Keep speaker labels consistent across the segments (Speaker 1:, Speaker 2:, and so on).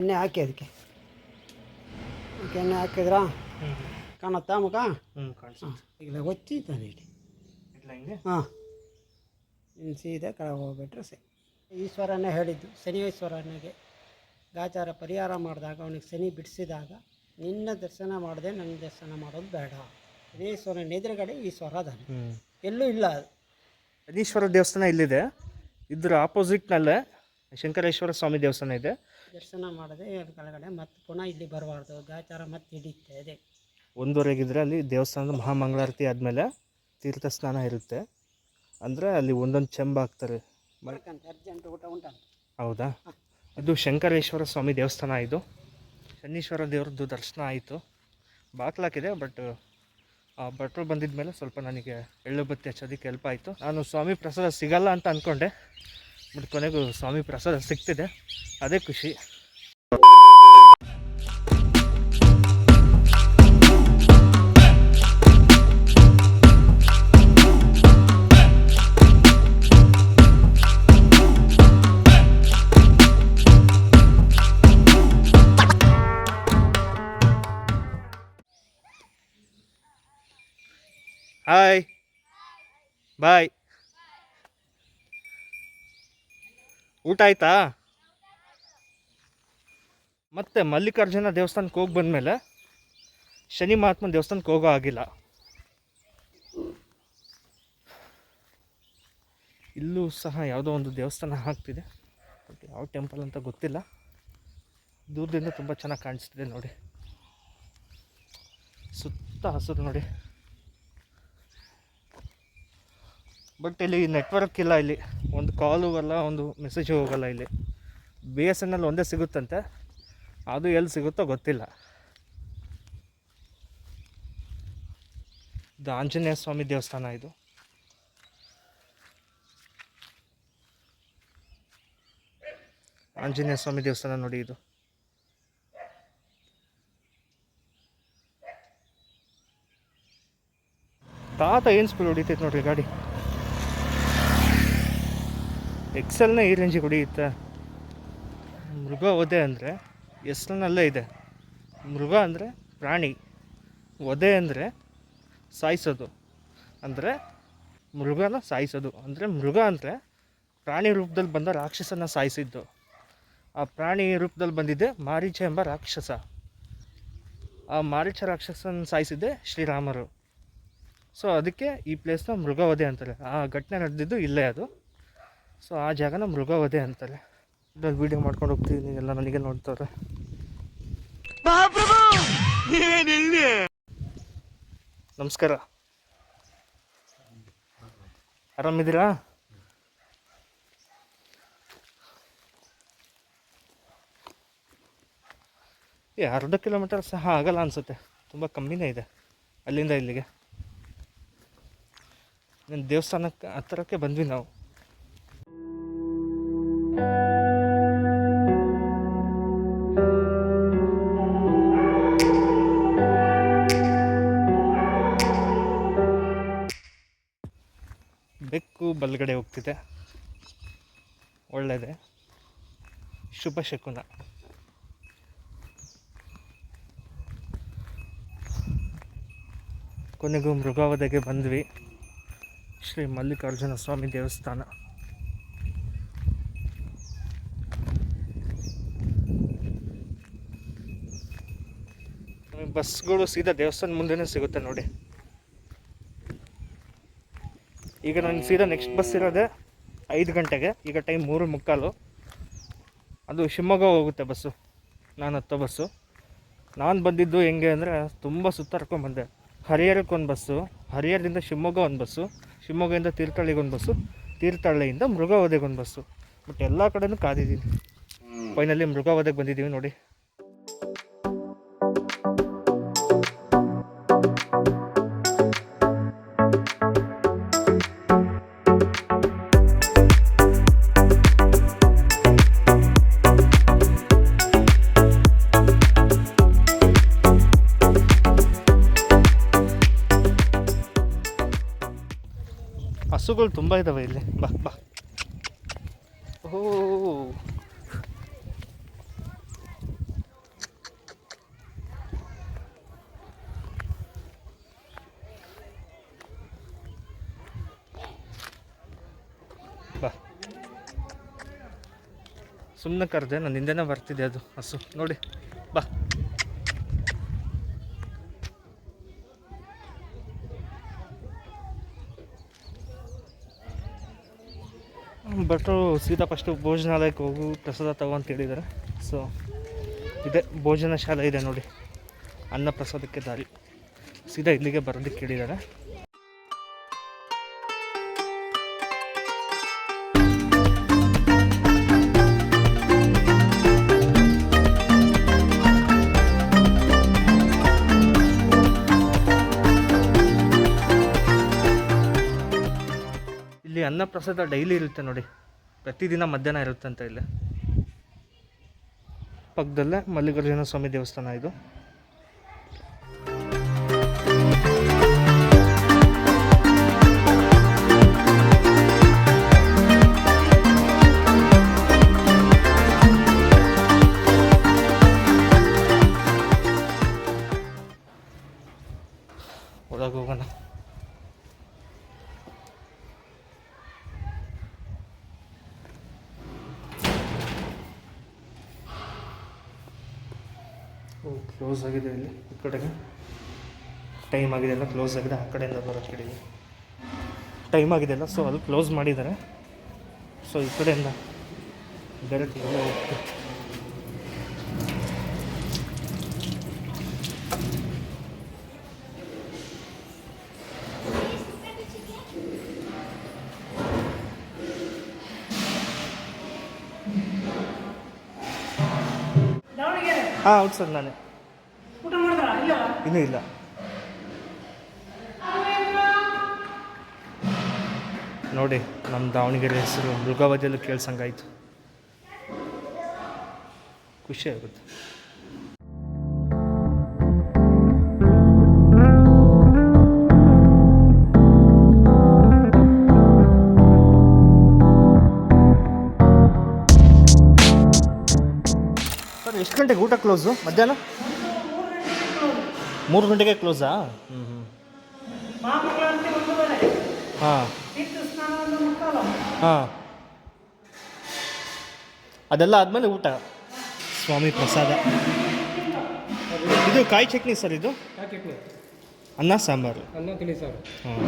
Speaker 1: ಎಣ್ಣೆ ಹಾಕಿ ಅದಕ್ಕೆ. ಅದಕ್ಕೆ ಎಣ್ಣೆ ಹಾಕಿದ್ರಾ? ಕಾಣತ್ತಾ ಮುಖ? ಇಲ್ಲ ಒತ್ತಿ ತಾನೆ ಹಾಂ. ಇನ್ನು ಸೀದಾ ಕೆಳಗೆ ಹೋಗ್ಬಿಟ್ರೆ ಸರಿ. ಈಶ್ವರನೇ ಹೇಳಿದ್ದು ಶನಿಶ್ವರನಿಗೆ ಗಾಚಾರ ಪರಿಹಾರ ಮಾಡಿದಾಗ ಅವನಿಗೆ ಶನಿ ಬಿಡಿಸಿದಾಗ ನಿನ್ನ ದರ್ಶನ ಮಾಡದೆ ನನ್ನ ದರ್ಶನ ಮಾಡೋದು ಬೇಡ. ಶನೀಶ್ವರನ ಎದುರುಗಡೆ ಈಶ್ವರ ಅದಾನೆ. ಎಲ್ಲೂ ಇಲ್ಲ ಅದು.
Speaker 2: ಶನೀಶ್ವರ ದೇವಸ್ಥಾನ ಇಲ್ಲಿದೆ. ಇದ್ರ ಆಪೋಸಿಟ್ನಲ್ಲೇ ಶಂಕರೇಶ್ವರ ಸ್ವಾಮಿ ದೇವಸ್ಥಾನ ಇದೆ.
Speaker 1: ದರ್ಶನ ಮಾಡದೆ ಕೆಳಗಡೆ ಮತ್ತೆ ಪುನಃ ಇಲ್ಲಿ ಬರಬಾರ್ದು ಗಾಚಾರ ಮತ್ತೆ ಹಿಡಿಯುತ್ತೆ ಅದೇ
Speaker 2: ಒಂದೂವರೆಗಿದ್ರೆ ಅಲ್ಲಿ ದೇವಸ್ಥಾನದ ಮಹಾಮಂಗಳಾರತಿ ಆದಮೇಲೆ ತೀರ್ಥ ಸ್ನಾನ ಇರುತ್ತೆ. ಅಂದರೆ ಅಲ್ಲಿ ಒಂದೊಂದು ಚೆಂಬ ಹಾಕ್ತಾರೆ.
Speaker 1: ಮಾಡ್ಕಂತ ಅರ್ಜೆಂಟ್ ಊಟ ಉಂಟಂತ
Speaker 2: ಹೌದಾ? ಅದು ಶಂಕರೇಶ್ವರ ಸ್ವಾಮಿ ದೇವಸ್ಥಾನ ಇದು. ಶನೀಶ್ವರ ದೇವ್ರದ್ದು ದರ್ಶನ ಆಯಿತು. ಬಾಕ್ಲಾಕಿದೆ ಬಟ್ ಆ ಭಟ್ರು ಬಂದಿದ ಮೇಲೆ ಸ್ವಲ್ಪ ನನಗೆ ಎಳ್ಳು ಬತ್ತಿ ಹಚ್ಚೋದಕ್ಕೆ ಹೆಲ್ಪ್ ಆಯಿತು. ನಾನು ಸ್ವಾಮಿ ಪ್ರಸಾದ ಸಿಗಲ್ಲ ಅಂತ ಅಂದ್ಕೊಂಡೆ ಬಟ್ ಕೊನೆಗೂ ಸ್ವಾಮಿ ಪ್ರಸಾದ ಸಿಗ್ತಿದೆ. ಅದೇ ಖುಷಿ. ಹಾಯ್ ಬಾಯ್ ಊಟ ಆಯ್ತಾ? ಮತ್ತೆ ಮಲ್ಲಿಕಾರ್ಜುನ ದೇವಸ್ಥಾನಕ್ಕೆ ಹೋಗಿ ಬಂದಮೇಲೆ ಶನಿ ಮಹಾತ್ಮ ದೇವಸ್ಥಾನಕ್ಕೆ ಹೋಗೋ ಆಗಿಲ್ಲ ಇಲ್ಲೂ ಸಹ ಯಾವುದೋ ಒಂದು ದೇವಸ್ಥಾನ ಆಗ್ತಿದೆ. ಬಟ್ ಯಾವ ಟೆಂಪಲ್ ಅಂತ ಗೊತ್ತಿಲ್ಲ. ದೂರದಿಂದ ತುಂಬ ಚೆನ್ನಾಗಿ ಕಾಣಿಸ್ತಿದೆ ನೋಡಿ. ಸುತ್ತ ಹಸಿರು ನೋಡಿ. ಬಟ್ ಇಲ್ಲಿ ನೆಟ್ವರ್ಕ್ ಇಲ್ಲ ಇಲ್ಲಿ. ಒಂದು ಕಾಲ್ ಹೋಗಲ್ಲ, ಒಂದು ಮೆಸೇಜ್ ಹೋಗಲ್ಲ ಇಲ್ಲಿ. ಬಿ ಎಸ್ ಎನ್ ಎಲ್ ಒಂದೇ ಸಿಗುತ್ತಂತೆ. ಅದು ಎಲ್ಲಿ ಸಿಗುತ್ತೋ ಗೊತ್ತಿಲ್ಲ. ಇದು ಆಂಜನೇಯ ಸ್ವಾಮಿ ದೇವಸ್ಥಾನ ಇದು. ಆಂಜನೇಯ ಸ್ವಾಮಿ ದೇವಸ್ಥಾನ ನೋಡಿ ಇದು. ತಾತ ಏನು ಸ್ಪೀಡ್ ಹೊಡಿತೈತೆ ನೋಡ್ರಿ ಗಾಡಿ? ಎಕ್ಸೆಲ್ನ ಈ ರೇಂಜಿಗೆ ಹೊಡಿಯುತ್ತೆ ಮೃಗ ಒದೆ ಅಂದರೆ ಎಸ್ನಲ್ಲೇ ಇದೆ. ಮೃಗ ಅಂದರೆ ಪ್ರಾಣಿ. ಒದೆ ಅಂದರೆ ಸಾಯಿಸೋದು. ಅಂದರೆ ಮೃಗನ ಸಾಯಿಸೋದು. ಅಂದರೆ ಮೃಗ ಅಂದರೆ ಪ್ರಾಣಿ ರೂಪದಲ್ಲಿ ಬಂದ ರಾಕ್ಷಸನ ಸಾಯಿಸಿದ್ದು. ಆ ಪ್ರಾಣಿ ರೂಪದಲ್ಲಿ ಬಂದಿದ್ದೆ ಮಾರೀಚ ಎಂಬ ರಾಕ್ಷಸ. ಆ ಮಾರೀಚ ರಾಕ್ಷಸನ ಸಾಯಿಸಿದ್ದೆ ಶ್ರೀರಾಮರು. ಸೊ ಅದಕ್ಕೆ ಈ ಪ್ಲೇಸ್ನ ಮೃಗವಧೆ ಅಂತಾರೆ. ಆ ಘಟನೆ ನಡೆದಿದ್ದು ಇಲ್ಲೇ ಅದು. ಸೊ ಆ ಜಾಗ ನಮ್ಮ ಮೃಗವಧೆ ಅಂತಾರೆ ಇದ್ರಲ್ಲಿ ವೀಡಿಯೋ ಮಾಡ್ಕೊಂಡು ಹೋಗ್ತಿದ್ದೀನಿ ಎಲ್ಲ ನನಗೆ ನೋಡ್ತಾರೆ ನಮಸ್ಕಾರ. ಆರಾಮಿದ್ದೀರಾ? ಏ ಅರ್ಧ ಕಿಲೋಮೀಟರ್ ಸಹ ಆಗಲ್ಲ ಅನಿಸುತ್ತೆ. ತುಂಬ ಕಮ್ಮಿನೇ ಇದೆ ಅಲ್ಲಿಂದ ಇಲ್ಲಿಗೆ. ದೇವಸ್ಥಾನಕ್ಕೆ ಹತ್ತಿರಕ್ಕೆ ಬಂದ್ವಿ ನಾವು. ಬಲಗಡೆ ಹೋಗ್ತಿದೆ. ಒಳ್ಳೆಯದೇ ಶುಭ ಶಕುನ. ಕೊನೆಗೂ ಮೃಗಾವಧೆಗೆ ಬಂದ್ವಿ. ಶ್ರೀ ಮಲ್ಲಿಕಾರ್ಜುನ ಸ್ವಾಮಿ ದೇವಸ್ಥಾನ. ಬಸ್ಗಳು ಸೀದಾ ದೇವಸ್ಥಾನ ಮುಂದೆನೇ ಸಿಗುತ್ತೆ ನೋಡಿ. ಈಗ ನನಗೆ ಸೀದಾ ನೆಕ್ಸ್ಟ್ ಬಸ್ ಇರೋದೆ ಐದು ಗಂಟೆಗೆ. ಈಗ ಟೈಮ್ ಮೂರು ಮುಕ್ಕಾಲು. ಅದು ಶಿವಮೊಗ್ಗ ಹೋಗುತ್ತೆ ಬಸ್ಸು ನಾನು ಹತ್ತೋ ಬಸ್ಸು ನಾನು ಬಂದಿದ್ದು ಹೆಂಗೆ ಅಂದರೆ ತುಂಬ ಸುತ್ತಾಡ್ಕೊಂಡ್ಬಂದೆ ಹರಿಹರಕ್ಕೆ ಒಂದು ಬಸ್ಸು ಹರಿಹರದಿಂದ ಶಿವಮೊಗ್ಗ ಒಂದು ಬಸ್ಸು ಶಿವಮೊಗ್ಗದಿಂದ ತೀರ್ಥಹಳ್ಳಿಗೆ ಒಂದು ಬಸ್ಸು ತೀರ್ಥಹಳ್ಳಿಯಿಂದ ಮೃಗವಧೆಗೆ ಒಂದು ಬಸ್ಸು ಬಟ್ ಎಲ್ಲ ಕಡೆನೂ ಕಾದಿದ್ದೀನಿ. ಫೈನಲಿ ಮೃಗವಧೆಗೆ ಬಂದಿದ್ದೀವಿ ನೋಡಿ. ಹಸುಗಳು ತುಂಬ ಇದ್ದಾವೆ ಇಲ್ಲಿ. ಬಾ ಬಾ. ಓ. ಬಾ. ಸುಮ್ಮನೆ ಕರೆದೆ, ನಾನು ಹಿಂದೆನೇ ಬರ್ತಿದ್ದೆ ಅದು ಹಸು. ನೋಡಿ, ಬಾ. ಭಟ್ರು ಸೀದಾ ಫಸ್ಟು ಭೋಜನಾಲಯಕ್ಕೆ ಹೋಗು, ಪ್ರಸಾದ ತಗೋ ಅಂತ ಹೇಳಿದ್ದಾರೆ ಸೊ ಇದೆ, ಭೋಜನ ಶಾಲೆ ಇದೆ ನೋಡಿ. ಅನ್ನ ಪ್ರಸಾದಕ್ಕೆ ದಾರಿ. ಸೀದಾ ಇಲ್ಲಿಗೆ ಬರೋದಕ್ಕೆ ಹೇಳಿದ್ದಾರೆ ಇಲ್ಲಿ ಅನ್ನ ಪ್ರಸಾದ ಡೈಲಿ ಇರುತ್ತೆ ನೋಡಿ. ಪ್ರತಿದಿನ ಮಧ್ಯಾಹ್ನ ಇರುತ್ತಂತ ಇಲ್ಲಿ. ಪಕ್ಕದಲ್ಲೇ ಮಲ್ಲಿಕಾರ್ಜುನ ಸ್ವಾಮಿ ದೇವಸ್ಥಾನ ಇದು. ಕ್ಲೋಸ್ ಆಗಿದೆ ಇಲ್ಲಿ, ಈ ಕಡೆಗೆ. ಟೈಮ್ ಆಗಿದೆ ಎಲ್ಲ ಕ್ಲೋಸ್ ಆಗಿದೆ, ಆ ಕಡೆಯಿಂದ ಬರೋ ಕಡೆಗೆ. ಟೈಮ್ ಆಗಿದೆ ಅಲ್ಲ ಸೊ ಅದು ಕ್ಲೋಸ್ ಮಾಡಿದ್ದಾರೆ. ಸೊ ಈ ಕಡೆಯಿಂದ ಡೈರೆಕ್ಟ್ ಹಾಂ ಹೌದು ಸರ್ ನಾನೇ ಇನ್ನೂ ಇಲ್ಲ. ನೋಡಿ ನಮ್ಮ ದಾವಣಗೆರೆ ಹೆಸರು ಮೃಗಾವಧಿಯಲ್ಲೂ ಕೇಳ್ಸಂಗಾಯ್ತು. ಖುಷಿ ಆಗುತ್ತೆ. ಗಂಟೆಗೆ ಊಟ ಕ್ಲೋಸು ಮಧ್ಯಾಹ್ನ? ಮೂರು ಗಂಟೆಗೆ ಕ್ಲೋಸಾ ಹ್ಞೂ ಹ್ಞೂ ಹಾಂ. ಹಾಂ. ಅದೆಲ್ಲ ಆದಮೇಲೆ ಊಟ. ಸ್ವಾಮಿ ಪ್ರಸಾದ. ಇದು ಕಾಯಿ ಚಟ್ನಿ ಸರ್ ಇದು? ಅನ್ನ ಸಾಂಬಾರು.
Speaker 3: ಅನ್ನ ತಿಳಿ ಸಾರು.
Speaker 2: ಹಾಂ.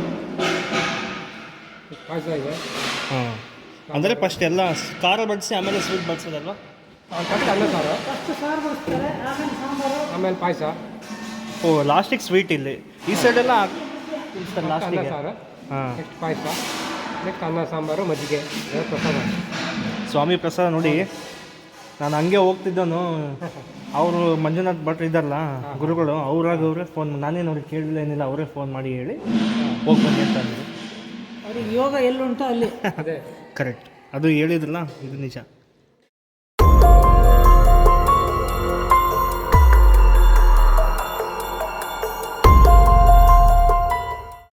Speaker 3: ಪಾಯಸ ಇದೆ.
Speaker 2: ಹಾಂ. ಅಂದರೆ ಫಸ್ಟ್ ಎಲ್ಲ ಖಾರ ಬಡಿಸಿ ಆಮೇಲೆ ಸ್ವೀಟ್ ಬಡಿಸೋದಲ್ವಾ?
Speaker 3: ಅನ್ನ ಸಾರು
Speaker 1: ಫಸ್ಟ್ ಸಾರು ಬಡಿಸ್ತಾರೆ ಆಮೇಲೆ ಸಾಂಬಾರು
Speaker 3: ಆಮೇಲೆ ಪಾಯಸ.
Speaker 2: ಓ ಲಾಸ್ಟಿಗೆ ಸ್ವೀಟ್ ಇಲ್ಲಿ. ಈ ಸೈಡೆಲ್ಲ
Speaker 3: ಅನ್ನ
Speaker 2: ಲಾಸ್ಟಿಗೆ.
Speaker 3: ಸಾರು.
Speaker 2: ಹಾಂ.
Speaker 3: ನೆಕ್ಸ್ಟ್ ಪಾಯಸ. ನೆಕ್ಸ್ಟ್ ಅನ್ನ ಸಾಂಬಾರು ಮಜ್ಜಿಗೆ ಇದು ಪ್ರಸಾದ.
Speaker 2: ಸ್ವಾಮಿ ಪ್ರಸಾದ ನೋಡಿ. ನಾನು ಹಂಗೆ ಹೋಗ್ತಿದ್ದನು ಅವರು ಮಂಜುನಾಥ್ ಭಟ್ರು ಇದ್ದಾರಲ್ಲ ಗುರುಗಳು ಅವ್ರಾಗ ಅವರೇ ಫೋನ್ ನಾನೇನು ಅವ್ರಿಗೆ ಕೇಳಿಲ್ಲ ಏನಿಲ್ಲ ಅವರೇ ಫೋನ್ ಮಾಡಿ ಹೇಳಿ ಹೋಗಿ ಬನ್ನಿ ಅಂತ ಅಂದರು.
Speaker 1: ಅವ್ರಿಗೆ ಯೋಗ ಎಲ್ಲುಂಟು ಅಲ್ಲಿ.
Speaker 3: ಅದೇ.
Speaker 2: ಕರೆಕ್ಟ್ ಅದು ಹೇಳಿದ್ರಲ್ಲ ಇದು ನಿಜ.